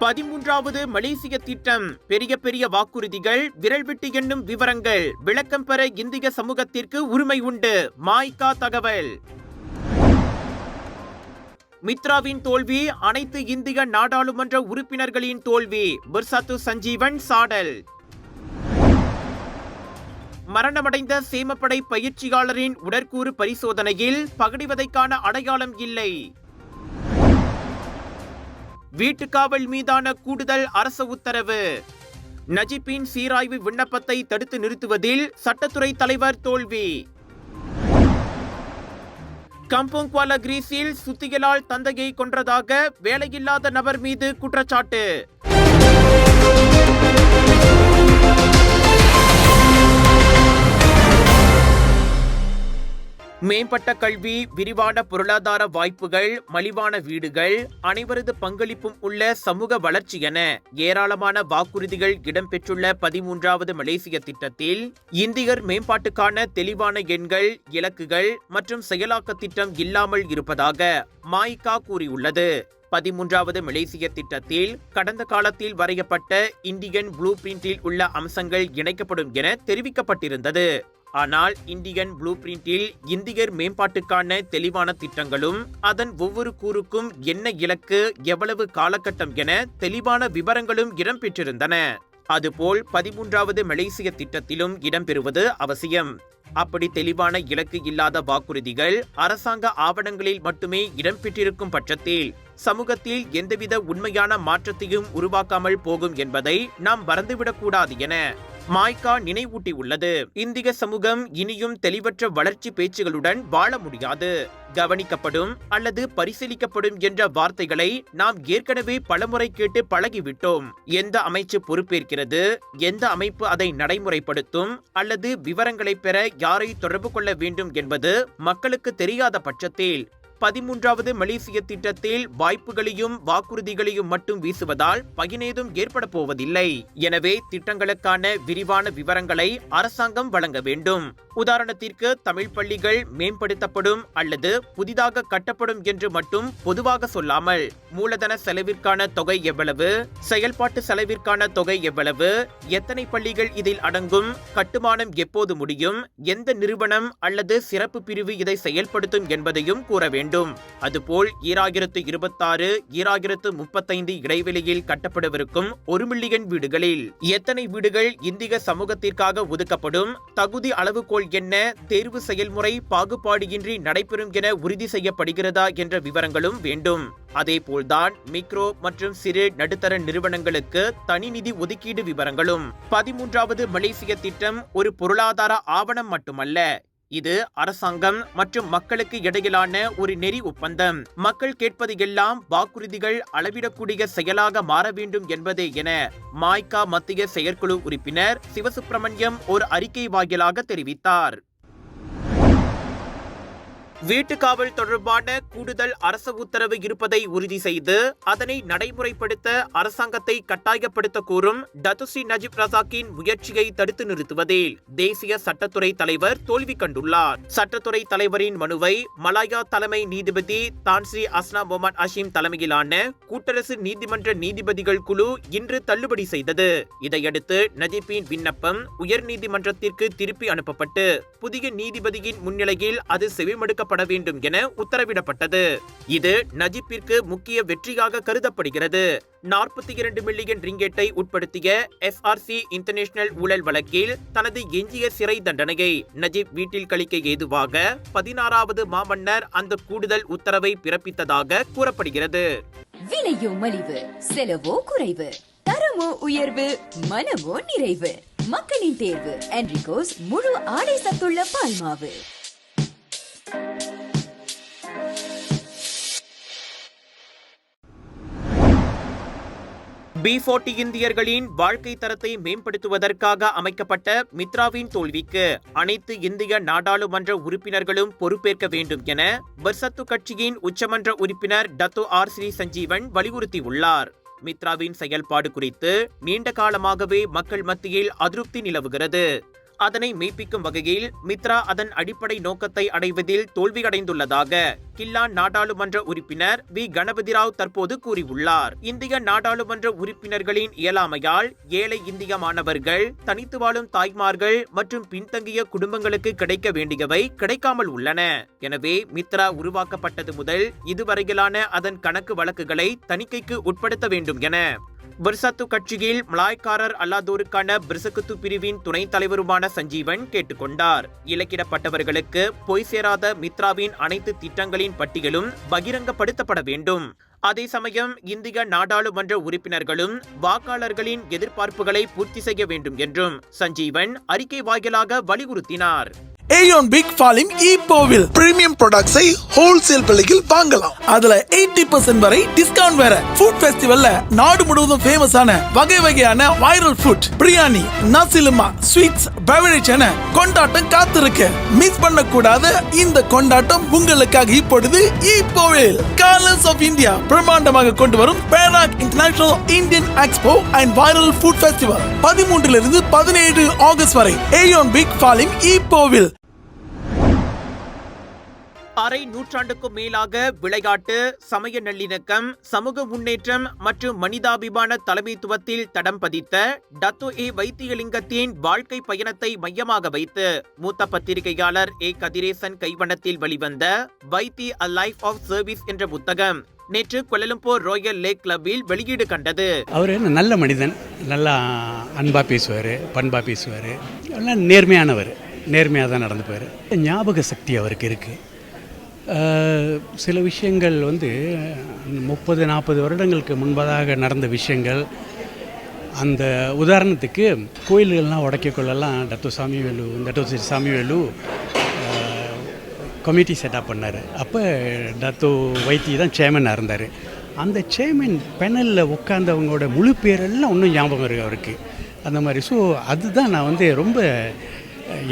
பதிமூன்றாவது மலேசிய திட்டம். பெரிய பெரிய வாக்குறுதிகள் விரல் விட்டு எண்ணும் விவரங்கள். விளக்கம் பெற இந்திய சமூகத்திற்கு உரிமை உண்டு. மாய்கா தகவல். மித்ராவின் தோல்வி அனைத்து இந்திய நாடாளுமன்ற உறுப்பினர்களின் தோல்வி. பிர்சாத்து சஞ்சீவன் சாடல். மரணமடைந்த சேமப்படை பயிற்சியாளரின் உடற்கூறு பரிசோதனையில் பகடிவதைக்கான அடையாளம் இல்லை. வீட்டுக்காவல் மீதான கூடுதல் அரசு உத்தரவு. நஜிப்பின் சீராய்வு விண்ணப்பத்தை தடுத்து நிறுத்துவதில் சட்டத்துறை தலைவர் தோல்வி. கம்போங்க்வாலா கிரீஸில் சுத்திகளால் தந்தையை கொன்றதாக வேலையில்லாத நபர் மீது குற்றச்சாட்டு. மேம்பட்ட கல்வி விரிவான பொருளாதார வாய்ப்புகள் மலிவான வீடுகள் அனைவரது பங்களிப்பும் உள்ள சமூக வளர்ச்சி என ஏராளமான வாக்குறுதிகள் இடம்பெற்றுள்ள பதிமூன்றாவது மலேசிய திட்டத்தில் இந்தியர் மேம்பாட்டுக்கான தெளிவான எண்கள் இலக்குகள் மற்றும் செயலாக்க திட்டம் இல்லாமல் இருப்பதாக மாய்கா கூறியுள்ளது. பதிமூன்றாவது மலேசிய திட்டத்தில் கடந்த காலத்தில் வரையப்பட்ட இந்தியன் ப்ளூ பிரிண்டில் உள்ள அம்சங்கள் இணைக்கப்படும் என தெரிவிக்கப்பட்டிருந்தது. ஆனால் இந்தியன் ப்ளூ பிரிண்டில் இந்தியர் மேம்பாட்டுக்கான தெளிவான திட்டங்களும் அதன் ஒவ்வொரு கூறுக்கும் என்ன இலக்கு எவ்வளவு காலகட்டம் என தெளிவான விவரங்களும் இடம்பெற்றிருந்தன. அதுபோல் பதிமூன்றாவது மலேசிய திட்டத்திலும் இடம்பெறுவது அவசியம். அப்படி தெளிவான இலக்கு இல்லாத வாக்குறுதிகள் அரசாங்க ஆவணங்களில் மட்டுமே இடம்பெற்றிருக்கும் பட்சத்தில் சமூகத்தில் எந்தவித உண்மையான மாற்றத்தையும் உருவாக்காமல் போகும் என்பதை நாம் மறந்துவிடக்கூடாது என மாய்கா நினைவூட்டியுள்ளது. இந்திய சமூகம் இனியும் தெளிவற்ற வளர்ச்சி பேச்சுகளுடன் வாழ முடியாது. கவனிக்கப்படும் அல்லது பரிசீலிக்கப்படும் என்ற வார்த்தைகளை நாம் ஏற்கனவே பலமுறை கேட்டு பழகிவிட்டோம். எந்த அமைச்சு பொறுப்பேற்கிறது? எந்த அமைப்பு அதை நடைமுறைப்படுத்தும்? அல்லது விவரங்களை பெற யாரை தொடர்பு கொள்ள வேண்டும் என்பது மக்களுக்கு தெரியாத பட்சத்தில் பதிமூன்றாவது மலேசிய திட்டத்தில் வாய்ப்புகளையும் வாக்குறுதிகளையும் மட்டும் வீசுவதால் பயனேதும் ஏற்பட போவதில்லை. எனவே திட்டங்களுக்கான விரிவான விவரங்களை அரசாங்கம் வழங்க வேண்டும். உதாரணத்திற்கு தமிழ் பள்ளிகள் மேம்படுத்தப்படும் அல்லது புதிதாக கட்டப்படும் என்று மட்டும் பொதுவாக சொல்லாமல் மூலதன செலவிற்கான தொகை எவ்வளவு செயல்பாட்டு செலவிற்கான தொகை எவ்வளவு எத்தனை பள்ளிகள் இதில் அடங்கும் கட்டுமானம் எப்போது முடியும் எந்த நிறுவனம் அல்லது சிறப்பு பிரிவு இதை செயல்படுத்தும் என்பதையும் கூற வேண்டும். அதுபோல் ஈராயிரத்து இருபத்தாறு ஈராயிரத்து முப்பத்தைந்து இடைவெளியில் கட்டப்படவிருக்கும் ஒரு மில்லியன் வீடுகளில் எத்தனை வீடுகள் இந்திய சமூகத்திற்காக ஒதுக்கப்படும்? தகுதி அளவுகோல் என்ன? தேர்வு செயல்முறை பாகுபாடின்றி நடைபெறும் என உறுதி செய்யப்படுகிறதா என்ற விவரங்களும் வேண்டும். அதேபோல்தான் மிக்ரோ மற்றும் சிறு நடுத்தர நிறுவனங்களுக்கு தனி நிதி ஒதுக்கீடு விவரங்களும். பதிமூன்றாவது மலேசிய திட்டம் ஒரு பொருளாதார ஆவணம் மட்டுமல்ல. இது அரசாங்கம் மற்றும் மக்களுக்கு இடையிலான ஒரு நெறி ஒப்பந்தம். மக்கள் கேட்பது எல்லாம் வாக்குறுதிகள் அளவிடக்கூடிய செயலாக மாற வேண்டும் என்பதே என மாய்கா மத்திய செயற்குழு உறுப்பினர் சிவசுப்பிரமணியம் ஒரு அறிக்கை வாயிலாக தெரிவித்தார். வீட்டுக்காவல் தொடர்பான கூடுதல் அரசு உத்தரவு இருப்பதை உறுதி செய்து அதனை நடைமுறைப்படுத்த அரசாங்கத்தை கட்டாயப்படுத்த கூறும் டத்துஸ்ரீ நஜிப் ரசாக்கின் முயற்சியை தடுத்து நிறுத்துவதில் தேசிய சட்டத்துறை தலைவர் தோல்வி கண்டுள்ளார். சட்டத்துறை தலைவரின் மனுவை மலாயா தலைமை நீதிபதி தான்ஸ்ரீ அஸ்னா மொஹமத் அஷீம் தலைமையிலான கூட்டரசு நீதிமன்ற நீதிபதிகள் குழு இன்று தள்ளுபடி செய்தது. இதையடுத்து நஜிப்பின் விண்ணப்பம் உயர் நீதிமன்றத்திற்கு திருப்பி அனுப்பப்பட்டு புதிய நீதிபதியின் முன்னிலையில் அது செவிமடுக்க செய்யப்பட வேண்டும் என உத்தரவிடப்பட்டது. இது நஜிப்பிற்கு முக்கிய வெற்றியாக கருதப்படுகிறது. நாற்பத்தி இரண்டு மில்லியன் ரிங்கெட்டை உட்படுத்திய எஸ்ஆர்சி இன்டர்நேஷனல் ஊழல் வழக்கில் தனது எஞ்சிய சிறை தண்டனையை நஜிப் வீட்டில் கழிக்க ஏதுவாக பதினாறாவது மாமன்னர் அந்த கூடுதல் உத்தரவை பிறப்பித்ததாக கூறப்படுகிறது. விலையோ மலிவு செலவோ குறைவு தரமோ உயர்வு மனமோ நிறைவு. மக்களின் தேர்வு என்ரிகோஸ் முழு ஆடை சத்துள்ள பால்மாவு. பி போர்ட்டி இந்தியர்களின் வாழ்க்கை தரத்தை மேம்படுத்துவதற்காக அமைக்கப்பட்ட மித்ராவின் தோல்விக்கு அனைத்து இந்திய நாடாளுமன்ற உறுப்பினர்களும் பொறுப்பேற்க வேண்டும் என பர்சத்து கட்சியின் உச்சமன்ற உறுப்பினர் டத்து ஆர் ஸ்ரீ சஞ்சீவன் வலியுறுத்தியுள்ளார். மித்ராவின் செயல்பாடு குறித்து நீண்ட காலமாகவே மக்கள் மத்தியில் அதிருப்தி நிலவுகிறது. அதனை மெய்ப்பிக்கும் வகையில் மித்ரா அதன் அடிப்படை நோக்கத்தை அடைவதில் தோல்வியடைந்துள்ளதாக கில்லான் நாடாளுமன்ற உறுப்பினர் வி. கணபதிராவ் தற்போது கூறியுள்ளார். இந்திய நாடாளுமன்ற உறுப்பினர்களின் இயலாமையால் ஏழை இந்திய மாணவர்கள் தனித்து வாழும் தாய்மார்கள் மற்றும் பின்தங்கிய குடும்பங்களுக்கு கிடைக்க வேண்டியவை கிடைக்காமல் உள்ளன. எனவே மித்ரா உருவாக்கப்பட்டது முதல் இதுவரையிலான அதன் கணக்கு வழக்குகளை தணிக்கைக்கு உட்படுத்த வேண்டும் என பிர்சத்து கட்சியில் மலாய்க்காரர் அல்லாதோருக்கான பிரிசகுத்து பிரிவின் துணைத் தலைவருமான சஞ்சீவன் கேட்டுக்கொண்டார். இலக்கிடப்பட்டவர்களுக்கு பொய் சேராத மித்ராவின் அனைத்து திட்டங்களின் பட்டியலும் பகிரங்கப்படுத்தப்பட வேண்டும். அதே சமயம் இந்திய நாடாளுமன்ற உறுப்பினர்களும் வாக்காளர்களின் எதிர்பார்ப்புகளை பூர்த்தி செய்ய வேண்டும் என்றும் சஞ்சீவன் அறிக்கை வாயிலாக வலியுறுத்தினார். ஏயோன் பிக் ஃபாலிம் இப்போவில் பிரீமியம் ப்ராடக்ட்ஸை ஹோல்சேல் விலையில் வாங்கலாம். அதுல 80% வரை டிஸ்கவுண்ட் வேற. ஃபுட் ஃபெஸ்டிவல்ல நாடு முழுவதும் ஃபேமஸ் ஆன வகை வகையான viral food biryani nasi lemak sweets beverage என கொண்டாட்டம் காத்திருக்கு. மிஸ் பண்ண கூடாத இந்த கொண்டாட்டம் உங்களுக்காக இப்பொழுது இப்போவில் கலர்ஸ் ஆஃப் இந்தியா பிரம்மாண்டமாக கொண்டு வரும் Perak international Indian expo and viral food festival பதிமூன்றிலிருந்து பதினேழு ஆகஸ்ட் வரை. ஏயோன் பிக் ஃபாலிம் ஈப்போவில் அரை நூற்றாண்டுக்கும் மேலாக விளையாட்டு சமய நல்லிணக்கம் சமூக முன்னேற்றம் மற்றும் மனிதாபிமான தலைமைத்துவத்தில் தடம் பதித்த டத்து ஏ வைத்தியலிங்கத்தின் வாழ்க்கை பயணத்தை மையமாக வைத்து மூத்த பத்திரிகையாளர் ஏ கதிரேசன் கைவண்ணத்தில் வெளிவந்த Vaithi a life of service என்ற புத்தகம் நேற்று கொலலம்பூர் ராயல் லேக் கிளப்பில் வெளியீடு கண்டது. அவர் நல்ல மனிதன் நல்லா அன்பாக பேசுவார் பண்பாக பேசுவார் நேர்மையானவர் நேர்மையாக தான் நடந்துப்பார் ஞாபக சக்தி அவருக்கு இருக்குது சில விஷயங்கள் வந்து முப்பது நாற்பது வருடங்களுக்கு முன்பதாக நடந்த விஷயங்கள். அந்த உதாரணத்துக்கு கோயில்கள்லாம் உடைக்கக்குள்ளெல்லாம் Datuk Samivelu Datuk Samivelu committee setup பண்ணார். அப்போ டத்து வைத்தி தான் சேர்மனாக இருந்தார். அந்த சேர்மன் பெனலில் உட்காந்தவங்களோட முழு பேரெல்லாம் இன்னும் ஞாபகம் இருக்குது அவருக்கு. அந்த மாதிரி. ஸோ அதுதான் நான் வந்து ரொம்ப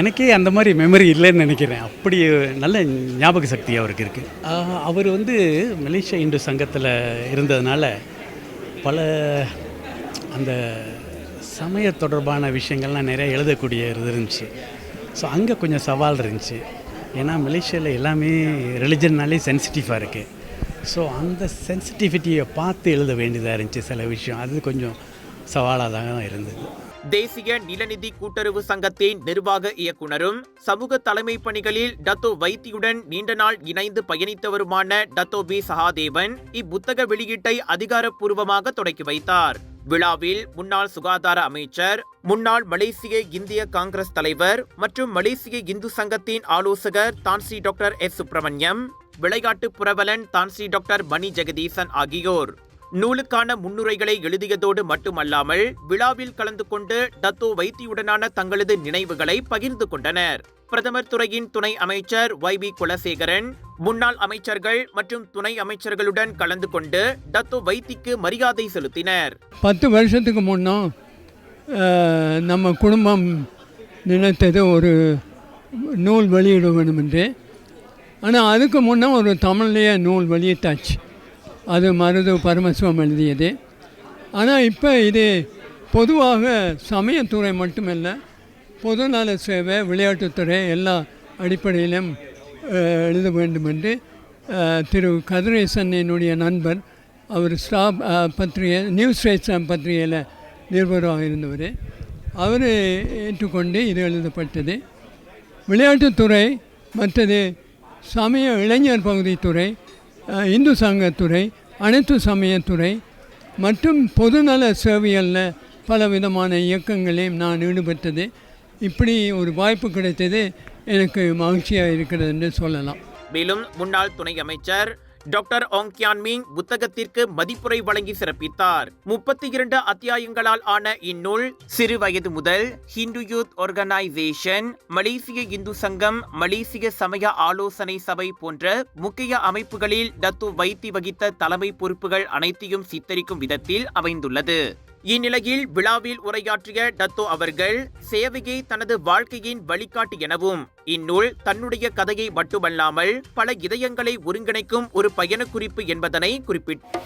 எனக்கே அந்த மாதிரி மெமரி இல்லைன்னு நினைக்கிறேன். அப்படி நல்ல ஞாபக சக்தி அவருக்கு இருக்குது அவர் வந்து மலேசியா இந்து சங்கத்தில் இருந்ததுனால பல அந்த சமய தொடர்பான விஷயங்கள்லாம் நிறைய எழுதக்கூடிய இது இருந்துச்சு. ஸோ அங்கே கொஞ்சம் சவால் இருந்துச்சு. ஏன்னா மலேசியாவில் எல்லாமே ரிலிஜன்னாலே சென்சிட்டிவாக இருக்குது ஸோ அந்த சென்சிட்டிவிட்டியை பார்த்து எழுத வேண்டியதாக இருந்துச்சு சில விஷயம். அது கொஞ்சம் சவாலாக தான் இருந்தது. தேசிய நிலநிதி கூட்டுறவு சங்கத்தின் நிர்வாக இயக்குனரும் சமூக தலைமை பணிகளில் டத்தோ வைத்தியுடன் நீண்ட நாள் இணைந்து பயணித்தவருமான டத்தோ பி. சகாதேவன் இப்புத்தக வெளியீட்டை அதிகாரப்பூர்வமாக தொடக்கி வைத்தார். விழாவில் முன்னாள் சுகாதார அமைச்சர் முன்னாள் மலேசிய இந்திய காங்கிரஸ் தலைவர் மற்றும் மலேசிய இந்து சங்கத்தின் ஆலோசகர் தான்சி டாக்டர் எஸ். சுப்பிரமணியம் விளையாட்டு புரவலன் தான்சி டாக்டர் மணி ஜெகதீசன் ஆகியோர். நூலுக்கான முன்னுரைகளை எழுதியதோடு மட்டுமல்லாமல் விழாவில் கலந்து கொண்டு டத்தோ வைத்தியுடனான தங்களது நினைவுகளை பகிர்ந்து கொண்டனர். பிரதமர் துறையின் துணை அமைச்சர் ஒய் பி குலசேகரன் முன்னாள் அமைச்சர்கள் மற்றும் துணை அமைச்சர்களுடன் கலந்து கொண்டு டத்தோ வைத்திக்கு மரியாதை செலுத்தினர். பத்து வருஷத்துக்கு முன்னும் நம்ம குடும்பம் நினைத்தது ஒரு நூல் வெளியிட வேண்டும் என்று ஆனால் அதுக்கு முன்னே ஒரு தமிழ்லேயே நூல் வெளியிட்டாச்சு. அது மருது பரமசிவம் எழுதியது. ஆனால் இப்போ இது பொதுவாக சமயத்துறை மட்டுமல்ல பொதுநல சேவை விளையாட்டுத்துறை எல்லா அடிப்படையிலும் எழுத வேண்டும் என்று திரு கதிரேசன் என்னுடைய நண்பர் அவர் ஸ்டாப் பத்திரிகை நியூஸ் ஸ்டேஷன் பத்திரிகையில் நிருபராக இருந்தவர். அவர் ஏற்றுக்கொண்டு இது எழுதப்பட்டது. விளையாட்டுத்துறை மற்றது சமய இளைஞர் பகுதித்துறை இந்து சங்கத்துறை அனைத்து சமயத்துறை மற்றும் பொதுநல சேவைகளில் பல விதமான இயக்கங்களையும் நான் ஈடுபட்டது. இப்படி ஒரு வாய்ப்பு கிடைத்தது எனக்கு மகிழ்ச்சியாக இருக்கிறது என்று சொல்லலாம். மேலும் முன்னாள் துணை அமைச்சர் டாக்டர் ஆங் மிங் புத்தகத்திற்கு மதிப்புரை வழங்கி சிறப்பித்தார். முப்பத்தி இரண்டு அத்தியாயங்களால் ஆன இந்நூல் சிறு வயது முதல் ஹிந்து யூத் ஆர்கனைசேஷன் மலேசிய இந்து சங்கம் மலேசிய சமய ஆலோசனை சபை போன்ற முக்கிய அமைப்புகளில் டத்து வைத்தி வகித்த தலைமை பொறுப்புகள் அனைத்தையும் சித்தரிக்கும் விதத்தில் அமைந்துள்ளது. இந்நிலையில் விழாவில் உரையாற்றிய டத்தோ அவர்கள் சேவையை தனது வாழ்க்கையின் வழிகாட்டு எனவும் இந்நூல் தன்னுடைய கதையை மட்டுமல்லாமல் பல இதயங்களை ஒருங்கிணைக்கும் ஒரு பயணக்குறிப்பு என்பதனை குறிப்பிட்ட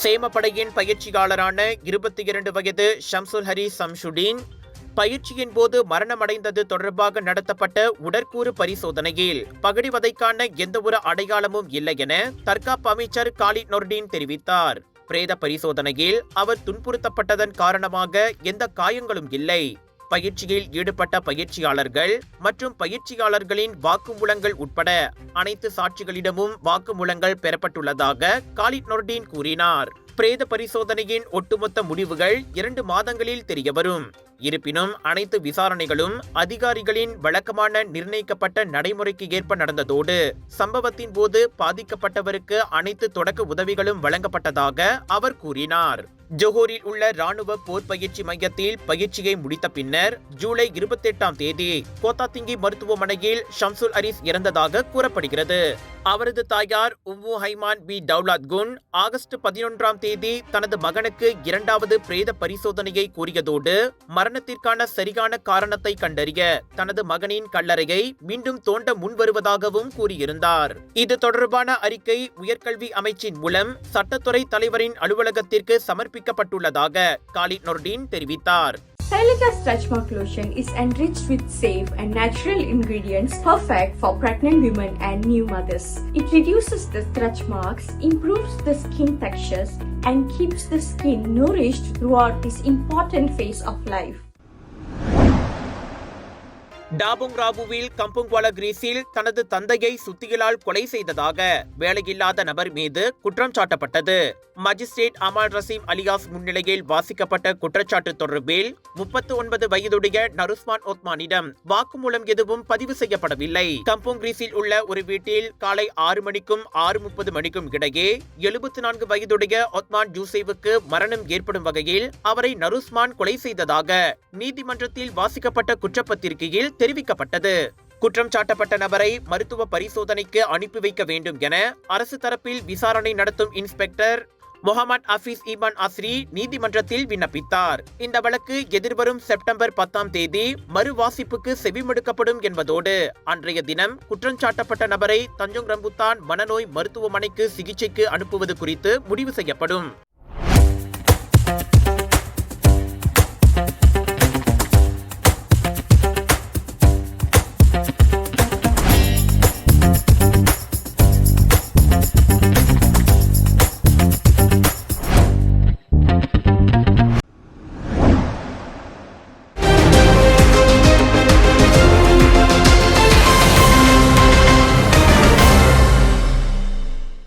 சேமப்படையின் பயிற்சியாளரான இருபத்தி இரண்டு வயது ஷம்சுல் ஹரி சம்ஷுடீன் பயிற்சியின் போது மரணமடைந்தது தொடர்பாக நடத்தப்பட்ட உடற்கூறு பரிசோதனையில் பகடிவதைக்கான எந்தவொரு அடையாளமும் இல்லை என தற்காப்பு அமைச்சர் காலித் நொர்டீன் தெரிவித்தார். பிரேத பரிசோதனையில் அவர் துன்புறுத்தப்பட்டதன் காரணமாக எந்த காயங்களும் இல்லை. பயிற்சியில் ஈடுபட்ட பயிற்சியாளர்கள் மற்றும் பயிற்சியாளர்களின் வாக்குமூலங்கள் உட்பட அனைத்து சாட்சிகளிடமும் வாக்குமூலங்கள் பெறப்பட்டுள்ளதாக காலித் நொர்டீன் கூறினார். பிரேத பரிசோதனையின் ஒட்டுமொத்த முடிவுகள் இரண்டு மாதங்களில் தெரியவரும். இருப்பினும் அனைத்து விசாரணைகளும் அதிகாரிகளின் வழக்கமான நிர்ணயிக்கப்பட்ட நடைமுறைக்கு ஏற்ப நடந்ததோடு சம்பவத்தின் போது பாதிக்கப்பட்டவருக்கு அனைத்து தொடக்க உதவிகளும் வழங்கப்பட்டதாக அவர் கூறினார். ஜோஹோரில் உள்ள ராணுவ போர் பயிற்சி மையத்தில் பயிற்சியை முடித்த பின்னர் ஜூலை இருபத்தி எட்டாம் தேதி கோத்தாத்திங்கி மருத்துவமனையில் ஷம்சுல் அரிஸ் இறந்ததாக கூறப்படுகிறது. அவரது தாயார் உம்மு ஹைமான் பி. டவுலாத் குன் ஆகஸ்ட் பதினொன்றாம் தேதி தனது மகனுக்கு இரண்டாவது பிரேத பரிசோதனையை கூறியதோடு மரணத்திற்கான சரியான காரணத்தை கண்டறிய தனது மகனின் கல்லறையை மீண்டும் தோண்ட முன்வருவதாகவும் கூறியிருந்தார் இது தொடர்பான அறிக்கை உயர்கல்வி அமைச்சின் மூலம் சட்டத்துறை தலைவரின் அலுவலகத்திற்கு சமர்ப்பிக்கப்பட்டுள்ளதாக காலித் நொர்டீன் தெரிவித்தார் Celica Stretch Mark Lotion is enriched with safe and natural ingredients perfect for pregnant women and new mothers. It reduces the stretch marks, improves the skin textures, and keeps the skin nourished throughout this important phase of life. டாபுங் ராபுவில் கம்புங்வாலா கிரீஸில் தனது தந்தையை சுத்திகளால் கொலை செய்ததாக வேலையில்லாத நபர் மீது குற்றம் சாட்டப்பட்டது. Magistrate அமால் Rasim alias முன்னிலையில் வாசிக்கப்பட்ட குற்றச்சாட்டு தொடர்பில் முப்பத்து ஒன்பது வயதுடைய நருஸ்மான் ஒத்மானிடம் வாக்குமூலம் எதுவும் பதிவு செய்யப்படவில்லை. கம்புங் கிரீஸில் உள்ள ஒரு வீட்டில் காலை ஆறு மணிக்கும் ஆறு முப்பது மணிக்கும் இடையே எழுபத்தி நான்கு வயதுடைய ஒத்மான் ஜூசேவுக்கு மரணம் ஏற்படும் வகையில் அவரை நருஸ்மான் கொலை செய்ததாக நீதிமன்றத்தில் வாசிக்கப்பட்ட குற்றப்பத்திரிகையில் தெரிவிக்கப்பட்டது. குற்றம் சாட்டப்பட்ட நபரை மருத்துவ பரிசோதனைக்கு அனுப்பி வைக்க வேண்டும் என அரசு தரப்பில் விசாரணை நடத்தும் இன்ஸ்பெக்டர் முகமது அஃபீஸ் ஈமான் அஸ்ரி நீதிமன்றத்தில் விண்ணப்பித்தார். இந்த வழக்கு எதிர்வரும் செப்டம்பர் பத்தாம் தேதி மறுவாசிப்புக்கு செவிமடுக்கப்படும் என்பதோடு அன்றைய தினம் குற்றஞ்சாட்டப்பட்ட நபரை தஞ்சோங் ரம்புத்தான் மனநோய் மருத்துவமனைக்கு சிகிச்சைக்கு அனுப்புவது குறித்து முடிவு செய்யப்படும்.